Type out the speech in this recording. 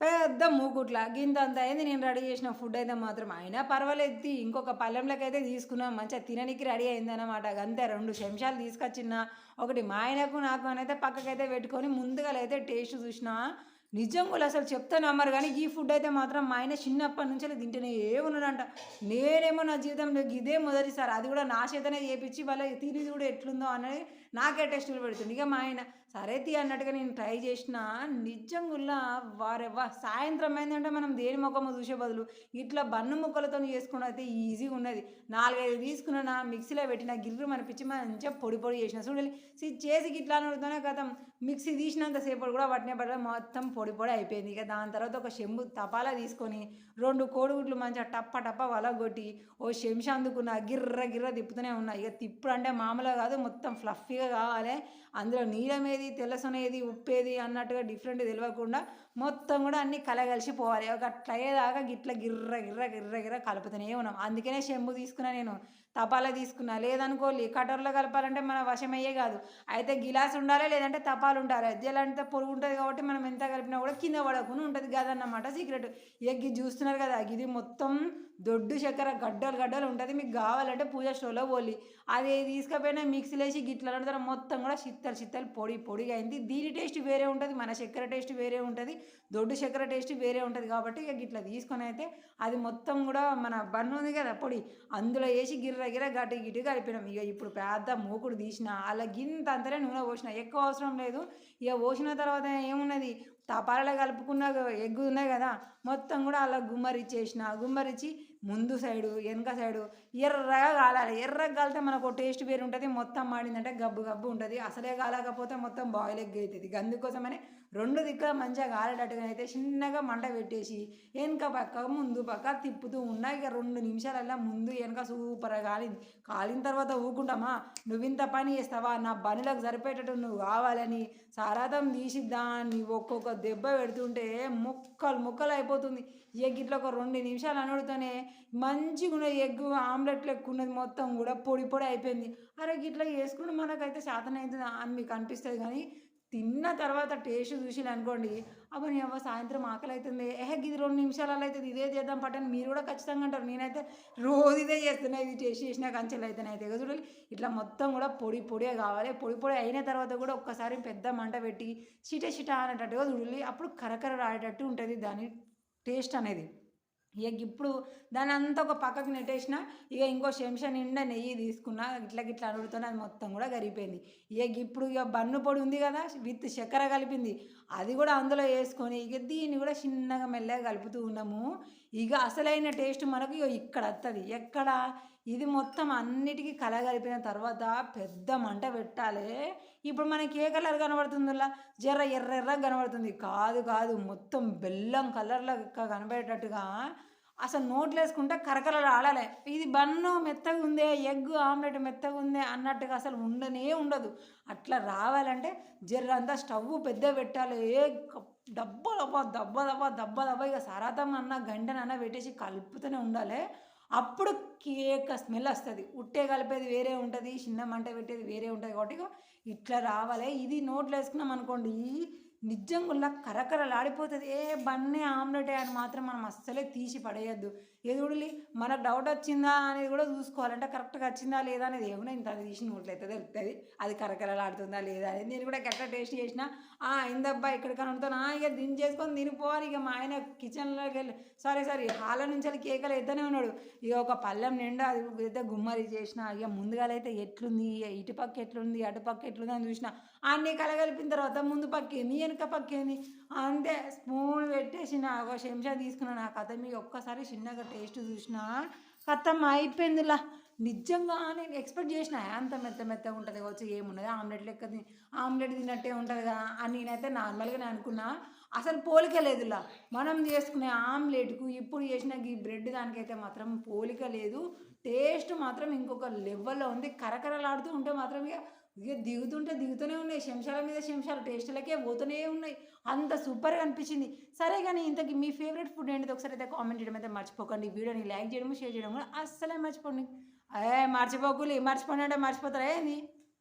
పెద్ద మూకుట్ల. గింత అంత అయింది నేను రెడీ చేసిన ఫుడ్ అయితే మాత్రం అయినా పర్వాలేదు. ఇంకొక పళ్ళెంలోకి అయితే తీసుకున్నాం. మంచిగా తిననికి రెడీ అయిందన్నమాట. అంతే రెండు చెంచాలు తీసుకొచ్చిన. ఒకటి మా ఆయనకు నాకు అని అయితే పక్కకైతే పెట్టుకొని ముందుగా అయితే టేస్ట్ నిజం నిజంగా అసలు చెప్తాను అమ్మారు కానీ ఈ ఫుడ్ అయితే మాత్రం మా ఆయన చిన్నప్పటి నుంచి తింటేనే ఏమున్నాడంట నేనేమో నా జీవితంలో ఇదే మొదటిసారి అది కూడా నా చేతనే చేపించి వాళ్ళ తిని కూడా ఎట్లుందో అనేది నాకే టెస్టులు పెడుతుంది. ఇక మా ఆయన సరే తీ అన్నట్టుగా నేను ట్రై చేసిన నిజంగా వారెవ్వా సాయంత్రం అయిందంటే మనం దేని ముఖము చూసే బదులు? ఇట్లా బన్ను ముక్కలతో చేసుకుని అయితే ఈజీగా ఉన్నది. నాలుగైదు తీసుకున్న మిక్సీలో పెట్టిన గిర్రు అనిపించి మంచిగా పొడి పొడి చేసిన. చూడాలి సి- చేసి ఇట్లా అనుడుతూనే కదా మిక్సీ తీసినంతసేపు కూడా వాటినే పడ మొత్తం పొడి పొడి అయిపోయింది. ఇక దాని తర్వాత ఒక చెంబు తపాలా తీసుకొని రెండు కోడిగుడ్లు మంచిగా టప్ప టప్ప వలగొట్టి ఓ చెంచా అందుకున్న గిర్ర గిర్ర తిప్పుతూనే ఉన్నాయి ఇక తిప్పుడు అంటే మామూలుగా కాదు మొత్తం ఫ్లఫీగా కావాలి. అందులో నీలమేది తెల్లసొనేది ఉప్పేది అన్నట్టుగా డిఫరెంట్ తెలియకుండా మొత్తం కూడా అన్ని కలగలిసి పోవాలి. ఒక అట్లా అయ్యేదాకా గిట్ల గిర్ర గిర్ర గిర్ర గిర్ర కలుపుతూనే ఉన్నాం. అందుకనే చెంబు తీసుకున్నా నేను తపాలా తీసుకున్నా. లేదనుకోలి కటర్లో కలపాలంటే మన వశమయ్యే కాదు. అయితే గిలాస్ ఉండాలి లేదంటే తపాలు ఉండాలి? జలంటే పొరుగు ఉంటుంది కాబట్టి మనం ఎంత కలిపినా కూడా కింద పడకుండా ఉంటుంది కదన్నమాట సీక్రెట్ ఎగ్గి చూస్తున్నారు కదా ఇది మొత్తం దొడ్డు చక్కెర గడ్డలు గడ్డలు ఉంటుంది. మీకు కావాలంటే పూజ స్టోర్లో పోలి అది తీసుకపోయినా మిక్సీలేసి గిట్ల మొత్తం కూడా చిత్తలు చిత్తలు పొడి పొడిగైంది. దీని టేస్ట్ వేరే ఉంటుంది మన చక్కెర టేస్ట్ వేరే ఉంటుంది దొడ్డు చక్కెర టేస్ట్ వేరే ఉంటుంది కాబట్టి ఇక గిట్ల తీసుకొని అయితే అది మొత్తం కూడా మన బన్ను ఉంది కదా పొడి అందులో వేసి గిర్ర గిర్ర గట్టి గిట్టి కలిపినాం. ఇక ఇప్పుడు పెద్ద మూకుడు తీసిన అలా గింత అంతనే నూనె పోసిన ఎక్కువ అవసరం లేదు. ఇక పోసిన తర్వాత ఏమున్నది? తపాలలో కలుపుకున్న ఎగ్గు ఉన్నాయి కదా మొత్తం కూడా అలా గుమ్మరిచ్చేసిన. గుమ్మరిచ్చి ముందు సైడు వెనక సైడు ఎర్రగా కాలాలి ఎర్రగా కాలితే మనకు టేస్ట్ వేరు ఉంటుంది మొత్తం మాడిందంటే గబ్బు గబ్బు ఉంటుంది. అసలే కాలకపోతే మొత్తం బాయిల్ ఎగ్ అవుతుంది. అందుకోసమనే రెండు దిక్కుల మంచిగా కాలేటట్టుగా అయితే చిన్నగా మంట పెట్టేసి వెనక పక్క ముందు పక్క తిప్పుతూ ఉన్నా ఇక రెండు నిమిషాలల్లా ముందు వెనక సూపర్గా కాలింది. కాలిన తర్వాత ఊకుంటామా నువ్వు ఇంత పని చేస్తావా? నా బనులకు సరిపోయేటట్టు నువ్వు కావాలని సారాతం తీసి దాన్ని ఒక్కొక్క దెబ్బ పెడుతుంటే ముక్కలు ముక్కలు అయిపోతుంది. ఎగ్ ఇట్లా ఒక రెండు నిమిషాలు అనుడితోనే మంచిగా ఉన్న ఎగ్ ఆమ్లెట్ లెక్కున్నది మొత్తం కూడా పొడి పొడి అయిపోయింది. అరే ఇట్లా చేసుకుంటే మనకైతే శాతం అవుతుంది అని మీకు అనిపిస్తుంది కానీ తిన్న తర్వాత టేస్ట్ చూసి అనుకోండి అప్పుడు నీ అవ్వ సాయంత్రం ఆకలి అవుతుంది ఏహ ఇది రెండు నిమిషాలలో అవుతుంది ఇదే చేద్దాం పట్టని మీరు కూడా ఖచ్చితంగా అంటారు. నేనైతే రోజు ఇదే చేస్తున్నా ఇది టేస్ట్ చేసిన కంచెలు అయితేనే అయితే చూడాలి. ఇట్లా మొత్తం కూడా పొడి పొడిగా కావాలి. పొడి పొడి అయిన తర్వాత కూడా ఒక్కసారి పెద్ద మంట పెట్టి చిట చిట అనేటట్టుగా చూడాలి. అప్పుడు కరకర రాడేటట్టు ఉంటుంది దాని టేస్ట్ అనేది. ఇక ఇప్పుడు దాని అంతా ఒక పక్కకు నెట్టేసిన ఇక ఇంకో చెంచా నిండా నెయ్యి తీసుకున్నా ఇట్లా గిట్లా అడుగుతున్నా అది మొత్తం కూడా కరిగిపోయింది ఇక ఇప్పుడు ఇక బన్ను పొడి ఉంది కదా విత్ చక్కెర కలిపింది. అది కూడా అందులో వేసుకొని ఇక దీన్ని కూడా చిన్నగా మెల్లగా కలుపుతూ ఉన్నాము. ఇక అసలైన టేస్ట్ మనకు ఇగో ఇక్కడ వస్తుంది ఎక్కడ? ఇది మొత్తం అన్నిటికీ కలగలిపిన తర్వాత పెద్ద మంట పెట్టాలి. ఇప్పుడు మనకి ఏ కలర్ కనబడుతుందిలా? జర్ర ఎర్ర ఎర్ర కనబడుతుంది. కాదు కాదు మొత్తం బెల్లం కలర్లో కనబడేటట్టుగా అసలు నోట్లు వేసుకుంటే కరకరలు ఆడాలి. ఇది బన్ను మెత్తగా ఉందే ఎగ్ ఆమ్లెట్ మెత్తగా ఉందే అన్నట్టుగా అసలు ఉండనే ఉండదు. అట్లా రావాలంటే జర్ర అంతా స్టవ్ పెద్ద పెట్టాలి. ఏ క- దబ్బ దబ్బ దబ్బ దబ్బ దబ్బ దబ్బ ఇక సరాతం అన్న గంటనన్న పెట్టేసి కలుపుతూనే ఉండాలి. అప్పుడు కేక్ స్మెల్ వస్తుంది. ఉట్టే కలిపేది వేరే ఉంటుంది చిన్న మంట పెట్టేది వేరే ఉంటుంది. కాబట్టి ఇట్లా రావాలి. ఇది నోట్లు వేసుకున్నాం అనుకోండి నిజంగా కరకరలాడిపోతుంది. ఏ బన్నే ఆమ్లెట్ అని మాత్రం మనం అస్సలే తీసి పడేయద్దు. ఎదుగుడి మనకు డౌట్ వచ్చిందా అనేది కూడా చూసుకోవాలంటే. కరెక్ట్గా వచ్చిందా లేదా అనేది ఏమైనా ఇంత అది తీసి నోట్లయితే తెలుస్తుంది అది కరకరలాడుతుందా లేదా అనేది నేను కూడా కరెక్ట్గా టేస్ట్ చేసిన ఆ ఇందబ్బా ఇక్కడికని ఇక దీన్ని దించేసుకొని తినిపోవాలి ఇక మా ఆయన కిచెన్లోకి వెళ్ళి సారీ సారీ హాల నుంచి వెళ్ళి కేకలు అయితేనే ఉన్నాడు. ఇక ఒక పళ్ళెం నిండా అది అయితే గుమ్మరి చేసిన ఇక ముందుగాలైతే ఎట్లుంది ఇటు పక్క ఎట్లుంది అటు పక్క ఎట్లుంది అని చూసిన అన్నీ కలగలిపిన తర్వాత ముందు పక్క వెనుక పక్కేంది అంతే స్పూన్ పెట్టేసిన ఒక చెంచా తీసుకున్నాను నా కథ మీకు ఒక్కసారి చిన్నగా టేస్ట్ చూసినా కథం అయిపోయిందిలా. నిజంగా నేను ఎక్స్పెక్ట్ చేసిన అంత మెత్త మెత్తగా ఉంటుంది కావచ్చు ఏమున్నది ఆమ్లెట్ లెక్క ఆమ్లెట్ తిన్నట్టే ఉంటుంది కదా అని నేనైతే నార్మల్గానే అనుకున్నా. అసలు పోలిక లేదులా. మనం చేసుకునే ఆమ్లెట్కు ఇప్పుడు చేసిన ఈ బ్రెడ్ దానికైతే మాత్రం పోలిక లేదు. టేస్ట్ మాత్రం ఇంకొక లెవెల్లో ఉంది. కరకరలాడుతూ ఉంటే మాత్రం ఇక ఇక దిగుతుంటే దిగుతూనే ఉన్నాయి శంషాల మీద శంషాలు టేస్ట్లకే పోతూనే ఉన్నాయి. అంత సూపర్గా అనిపించింది. సరే కానీ ఇంతకి మీ ఫేవరెట్ ఫుడ్ ఏంటిది ఒకసారి అయితే కామెంట్ చేయడం అయితే మర్చిపోకండి. వీడియోని లైక్ చేయడం షేర్ చేయడం కూడా అస్సలే మర్చిపోండి. ఏ మర్చిపోకులే మర్చిపోండి అంటే మర్చిపోతారా ఏంది?